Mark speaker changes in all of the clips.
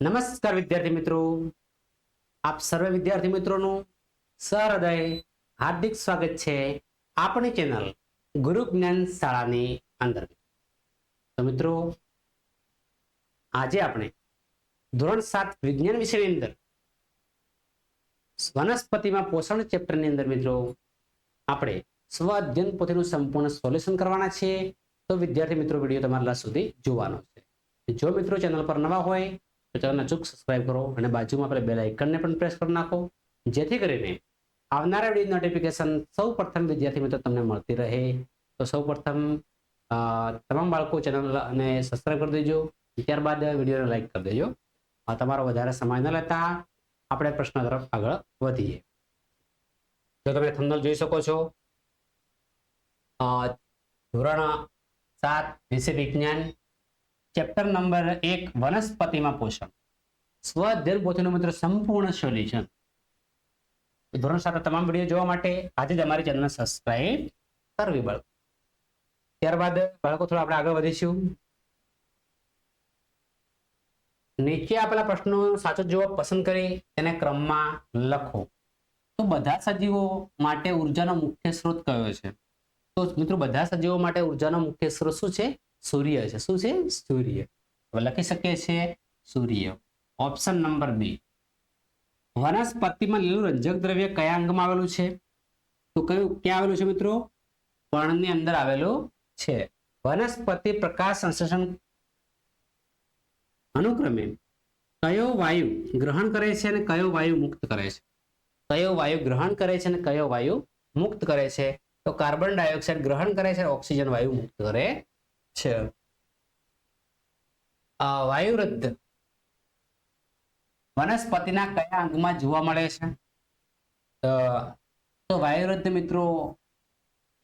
Speaker 1: નમસ્કાર વિદ્યાર્થી મિત્રો. આપ સર્વે વિદ્યાર્થી મિત્રોનું સહૃદય, હાર્દિક સ્વાગત છે આપણી ચેનલ ગુરુ જ્ઞાન શાળાની અંદર. તો મિત્રો, આજે આપણે ધોરણ સાત વિજ્ઞાન વિષયની અંદર વનસ્પતિમાં પોષણ ચેપ્ટરની અંદર મિત્રો આપણે સ્વ અધ્યયન પોતેનું સંપૂર્ણ સોલ્યુશન કરવાના છે. તો વિદ્યાર્થી મિત્રો વીડિયો તમારા સુધી જોવાનો છે. જો મિત્રો ચેનલ પર નવા હોય તો ચેનલને ચૂક સબસ્ક્રાઇબ કરો અને બાજુમાં આપણે બેલ આઇકનને પણ પ્રેસ કરી નાખો. જેથી કરીને આવનારા વીડિયો નોટિફિકેશન સૌ પ્રથમ વિદ્યાર્થી મિત્રો તમને મળતી રહે. તો સૌ પ્રથમ તમામ બાળકો ચેનલ અને સબસ્ક્રાઇબ કરી દેજો. ત્યારબાદ વિડીયોને લાઇક કરી દેજો. તમારો વધારે સમય ન લેતા આપણે પ્રશ્ન તરફ આગળ વધીએ. જો તમે થંબનેલ જોઈ શકો છો ધોરણ સાત વિશે વિજ્ઞાન ચેપ્ટર નંબર એક, વનસ્પતિમાં પોષણ. સ્વ અધ્યયન પોથીનું મિત્ર સંપૂર્ણ સોલ્યુશન ધોરણ સાથે તમામ વીડિયો જોવા માટે આજે જ અમારી ચેનલને સબસ્ક્રાઇબ કરવી બાળકો. ત્યારબાદ બાળકો, થોડા આપણે આગળ વધીશું. નીચે આપેલા પ્રશ્નો સાચો જવાબ પસંદ કરી તેને ક્રમમાં લખો. તો બધા સજીવો માટે ઉર્જાનો મુખ્ય સ્ત્રોત કયો છે? તો મિત્રો બધા સજીવો માટે ઉર્જાનો મુખ્ય સ્ત્રોત શું છે? સૂર્ય છે. શું છે? સૂર્ય. લખી શકીએ છીએ સૂર્ય. ઓપ્શન નંબર બી વનસ્પતિમાં લીલું રંજક દ્રવ્ય કયા અંગમાં આવેલું છે? તો કયું, ક્યાં આવેલું છે મિત્રો? પર્ણની અંદર આવેલું છે. વનસ્પતિ પ્રકાશ સંશ્લેષણ અનુક્રમે કયો વાયુ ગ્રહણ કરે છે અને કયો વાયુ મુક્ત કરે છે? કયો વાયુ ગ્રહણ કરે છે અને કયો વાયુ મુક્ત કરે છે? તો કાર્બન ડાયોક્સાઇડ ગ્રહણ કરે છે ઓક્સિજન વાયુ મુક્ત કરે છે. અ, વાયુરદ્ધ વનસ્પતિના કયા અંગમાં જોવા મળે છે? તો વાયુવૃદ્ધ મિત્રો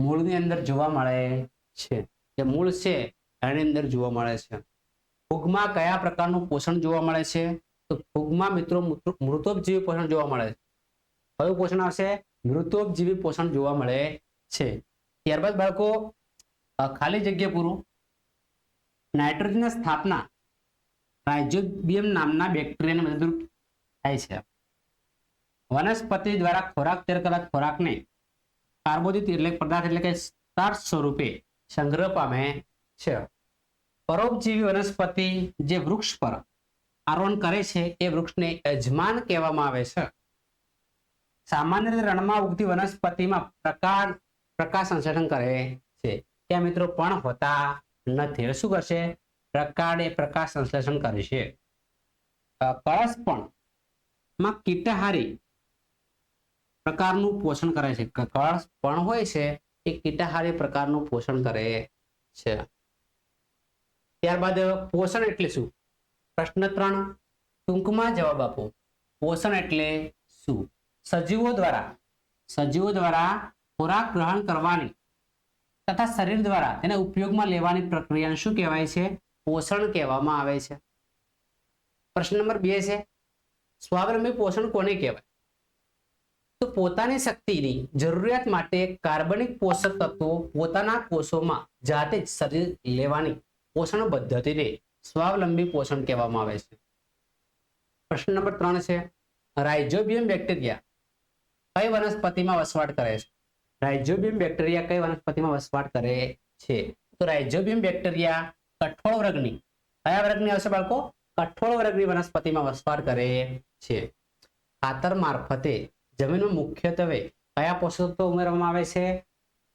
Speaker 1: મૂળની અંદર જોવા મળે છે. જે મૂળ છે એની અંદર જોવા મળે છે. ફૂગમાં કયા પ્રકારનું પોષણ જોવા મળે છે? તો ફૂગમાં મિત્રો મૃત- મૃતોપજીવી પોષણ જોવા મળે છે. કયું પોષણ આવશે? મૃતોપજીવી પોષણ જોવા મળે છે. ત્યારબાદ બાળકો ખાલી જગ્યા પૂરું. નાઇટ્રોજનની સ્થાપના રાઇઝોબિયમ નામના બેક્ટેરિયાને મદદરૂપ થાય છે. વનસ્પતિ દ્વારા ખોરાક તૈયાર કરેલા ખોરાકને કાર્બોદિત એટલે પદાર્થ એટલે કે સ્ટાર્ચ સ્વરૂપે સંગ્રહ પામે છે. પરોપજીવી વનસ્પતિ જે વૃક્ષ પર આરોહણ કરે છે એ વૃક્ષને યજમાન કહેવામાં આવે છે. સામાન્ય રીતે રણમાં ઉગતી વનસ્પતિમાં પ્રકાર પ્રકાશ સંશ્લેષણ કરે છે. ત્યાં મિત્રો પણ હોતા નથી. શું કરશે? પ્રકારે પ્રકાશ સંશ્લેષણ કરે છે. કળશ પણ માં કીટહારી પ્રકારનું પોષણ કરે છે. કળશ પણ હોય છે, એ કીટહારી પ્રકારનું પોષણ કરે છે. ત્યારબાદ પોષણ એટલે શું? પ્રશ્ન ત્રણ, ટૂંકમાં જવાબ આપો. પોષણ એટલે શું? સજીવો દ્વારા સજીવો દ્વારા ખોરાક ગ્રહણ કરવાની તથા શરીર દ્વારા તેને ઉપયોગમાં લેવાની પ્રક્રિયાને શું કહેવાય છે? પોષણ કહેવામાં આવે છે. પ્રશ્ન નંબર બે છે, સ્વાવલંબી પોષણ કોને કહેવાય? તો પોતાની શક્તિની જરૂરિયાત માટે કાર્બનિક પોષક તત્વો પોતાના કોષોમાં જાતે જ શરીર લેવાની પોષણ પદ્ધતિને સ્વાવલંબી પોષણ કહેવામાં આવે છે. પ્રશ્ન નંબર ત્રણ છે રાઇઝોબિયમ બેક્ટેરિયા કઈ વનસ્પતિમાં વસવાટ કરે છે? રાઇઝોબિયમ બેક્ટેરિયા કઈ વનસ્પતિમાં વસવાટ કરે છે? તો રાઇઝોબિયમ બેક્ટેરિયા કઠોળ વર્ગની, કયા વર્ગની આવશે બાળકો? કઠોળ વર્ગની વનસ્પતિમાં વસવાટ કરે છે. ખાતર મારફતે જમીનમાં મુખ્યત્વે કયા પોષક તત્વો ઉમેરવામાં આવે છે?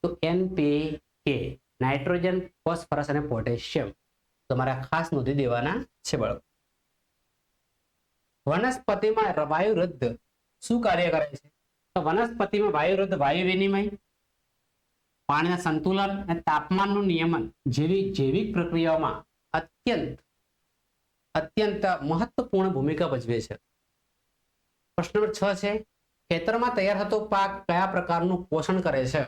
Speaker 1: તો એનપીકે નાઇટ્રોજન, ફોસ્ફરસ અને પોટેશિયમ. તમારે ખાસ નોંધી દેવાના છે બાળકો. વનસ્પતિમાં વાયુરુદ્ધ શું કાર્ય કરે છે? તો વનસ્પતિમાં વાયુરુદ્ધ વાયુ વિનિમય પાણીના સંતુલન અને તાપમાનનું નિયમન જેવી જૈવિક પ્રક્રિયાઓમાં અત્યંત અત્યંત મહત્વપૂર્ણ ભૂમિકા ભજવે છે. પ્રશ્ન નંબર છ છે, ખેતરમાં તૈયાર થતો પાક કયા પ્રકારનું પોષણ કરે છે?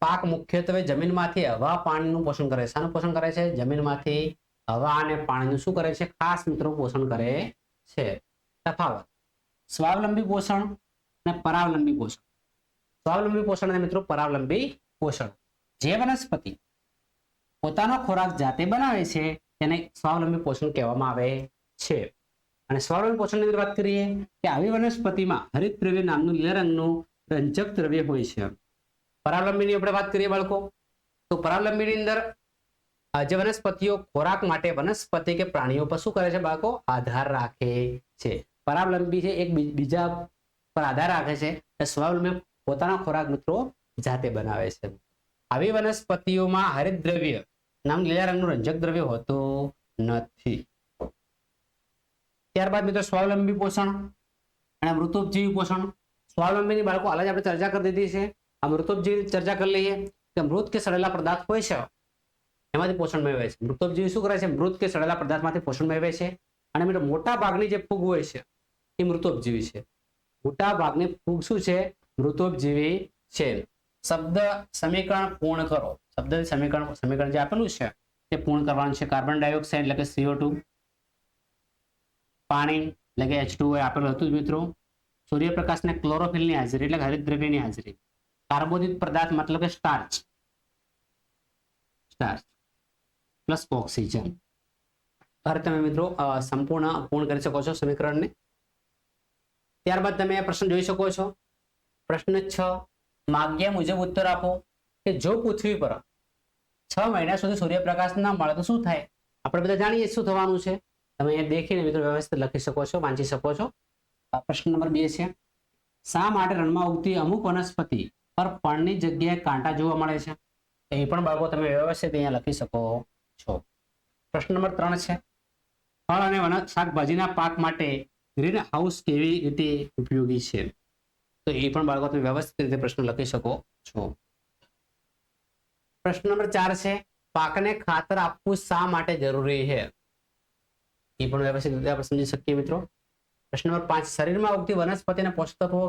Speaker 1: પાક મુખ્યત્વે જમીનમાંથી હવા, પાણીનું પોષણ કરે છે. શાનું પોષણ કરે છે? જમીનમાંથી હવા અને પાણીનું શું કરે છે? ખાસ મિત્રો પોષણ કરે છે. તફાવત. સ્વાવલંબી પોષણ અને પરાવલંબી પોષણ. સ્વાવલંબી પોષણ અને મિત્રો પરાવલંબી પોષણ. જે વનસ્પતિ પોતાનો ખોરાક જાતે બનાવે છે, તેને સ્વાવલંબી પોષણ કહેવામાં આવે છે. અને સ્વાવલંબી પોષણની વાત કરીએ કે આવી વનસ્પતિમાં હરિત દ્રવ્ય નામનું લીલા રંગનું રંજક દ્રવ્ય હોય છે. પરાવલંબીની આપણે વાત કરીએ બાળકો, તો પરાવલંબીની અંદર જે વનસ્પતિઓ ખોરાક માટે વનસ્પતિ કે પ્રાણીઓ પર શું કરે છે બાળકો? આધાર રાખે છે. પરાવલંબી છે એક બીજા પર આધાર રાખે છે. સ્વાવલંબી પોતાના ખોરાક મિત્રો જાતે બનાવે છે. આવી વનસ્પતિઓમાં હરિત દ્રવ્ય નામ લીલા રંગનું રંજક દ્રવ્ય હોતું નથી. ત્યારબાદ મિત્રો સ્વાવલંબી પોષણ અને મૃતોપજીવી પોષણ. સ્વાવલંબીની બાળકો હાલ જ આપણે ચર્ચા કરી દીધી છે. આ મૃતોપજીવી ચર્ચા કરી લઈએ કે મૃત કે સડેલા પદાર્થ હોય છે. એમાંથી પોષણ મેળવે છે. મૃતોપજીવી શું કરે છે? મૃત કે સડેલા પદાર્થમાંથી પોષણ મેળવે છે. અને મિત્રો મોટા ભાગની જે ફૂગ હોય છે એ મૃતોપજીવી છે. મોટા ભાગની ફૂગ શું છે? મૃતોપજીવી છે. શબ્દ સમીકરણ પૂર્ણ કરો. શબ્દ સમીકરણ સમીકરણ જે આપેલું છે, તે પૂર્ણ કરવાનું છે. કાર્બન ડાયોક્સાઇડ એટલે કે સીઓ પાણી એટલે કે એચ ટુ આપેલું હતું મિત્રો. સૂર્યપ્રકાશને ક્લોરોફિલની હાજરી એટલે હરિતદ્રવ્યની હાજરી. કાર્બોદિત પદાર્થ મતલબ કે સ્ટાર્ચ સ્ટાર્ચ પ્લસ ઓક્સિજન હવે તમે મિત્રો સંપૂર્ણ, પૂર્ણ કરી શકો છો સમીકરણને. ત્યારબાદ તમે આ પ્રશ્ન જોઈ શકો છો. પ્રશ્ન છ, માગ્યા મુજબ ઉત્તર આપો કે જો પૃથ્વી પર છ મહિના સુધી સૂર્યપ્રકાશ ના મળે તો શું થાય? આપણે બધા જાણીએ શું થવાનું છે. તમે અહીંયા દેખીને મિત્રો વ્યવસ્થિત લખી શકો છો, વાંચી શકો છો. પ્રશ્ન નંબર બે છે. શા માટે રણમાં ઉગતી અમુક વનસ્પતિ પર પણની જગ્યાએ કાંટા જોવા મળે છે? એ પણ બાળકો તમે વ્યવસ્થિત અહીંયા લખી શકો છો. પ્રશ્ન નંબર ત્રણ છે. ફળ અને શાકભાજીના પાક માટે ગ્રીન હાઉસ કેવી રીતે ઉપયોગી છે? તો એ પણ બાળકો તમે વ્યવસ્થિત રીતે પ્રશ્ન લખી શકો છો. પ્રશ્ન નંબર ચાર છે, પાકને ખાતર આપવું શા માટે જરૂરી છે? એ પણ વ્યવસ્થિત રીતે આપણે સમજી શકીએ મિત્રો. પ્રશ્ન નંબર પાંચ, શરીરમાં ઉગતી વનસ્પતિને પોષક તત્વો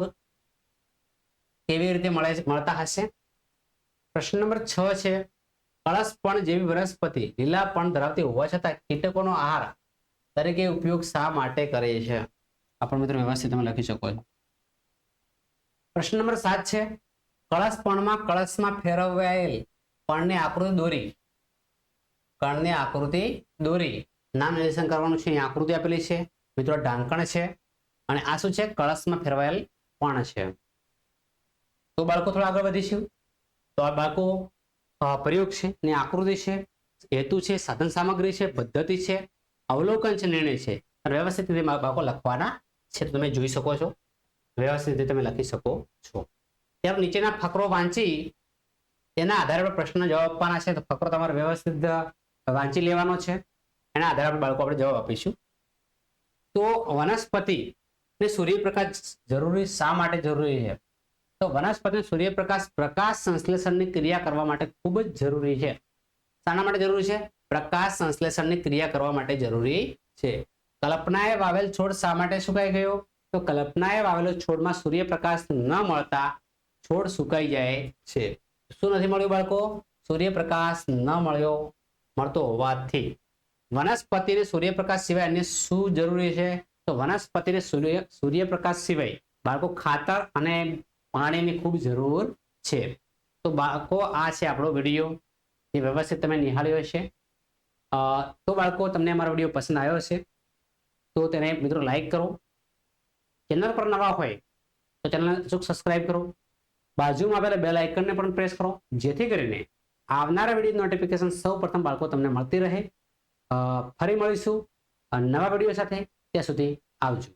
Speaker 1: કેવી રીતે મળે મળતા હશે? પ્રશ્ન નંબર છ છે કળશપણ જેવી વનસ્પતિ લીલાપણ ધરાવતી હોવા છતાં કીટકોનો આહાર તરીકે ઉપયોગ શા માટે કરે છે? આ પણ મિત્રો વ્યવસ્થિત તમે લખી શકો છો. પ્રશ્ન નંબર સાત છે. કળશપણમાં કળશમાં ફેરવાયેલ પણની આકૃતિ દોરી. કણની આકૃતિ દોરી. નામ નિર્દેશન કરવાનું છે. અહીં આકૃતિ આપેલી છે. મિત્રો, ઢાંકણ છે. અને આ શું છે? કળશમાં ફેરવાયેલ પણ છે. તો બાળકો, થોડા આગળ વધીશું. તો આ બાળકો પ્રયોગ છે ને આકૃતિ છે. હેતુ છે, સાધન સામગ્રી છે, પદ્ધતિ છે, અવલોકન છે, નિર્ણય છે. વ્યવસ્થિત રીતે બાળકો લખવાના છે. તમે જોઈ શકો છો. વ્યવસ્થિત રીતે તમે લખી શકો છો. ત્યાર નીચેના ફકરો વાંચી તેના આધારે આપણે પ્રશ્ન જવાબ આપવાના છે. તો ફકરો તમારે વ્યવસ્થિત વાંચી લેવાનો છે. એના આધારે આપણે બાળકો આપણે જવાબ આપીશું. તો વનસ્પતિ ને સૂર્યપ્રકાશ જરૂરી શા માટે જરૂરી છે? તો વનસ્પતિ સૂર્યપ્રકાશ પ્રકાશ સંશ્લેષણની ક્રિયા કરવા માટે ખૂબ જ જરૂરી છે. શાના માટે જરૂરી છે? પ્રકાશ સંશ્લેષણની ક્રિયા કરવા માટે જરૂરી છે. કલ્પનાએ વાવેલ છોડ શા માટે સુકાઈ ગયો? તો કલ્પનાએ વાવેલો છોડમાં સૂર્યપ્રકાશ ન મળતા છોડ સુકાઈ જાય છે. શું નથી મળ્યું બાળકો? સૂર્યપ્રકાશ ન મળ્યો, મળતો હોવાથી. વનસ્પતિને સૂર્યપ્રકાશ સિવાય અન્ય શું જરૂરી છે? તો વનસ્પતિને સૂર્ય, સૂર્યપ્રકાશ સિવાય બાળકો ખાતર અને પાણીની ખૂબ જરૂર છે. તો બાળકો, આ છે આપણો વીડિયો. જે વ્યવસ્થિત તમે નિહાળ્યો હશે. તો બાળકો, તમને અમારો વીડિયો પસંદ આવ્યો હશે. તો તેને મિત્રો લાઈક કરો. ચેનલ પર નવા હોય, તો ચેનલને અચૂક સબસ્ક્રાઇબ કરો. બાજુમાં આપેલા બેલ આઇકનને પણ પ્રેસ કરો. જેથી કરીને આવનારા વીડિયો નોટિફિકેશન સૌ પ્રથમ બાળકો તમને મળતી રહે. ફરી મળીશું. નવા વીડિયો સાથે ત્યાં સુધી આવજો.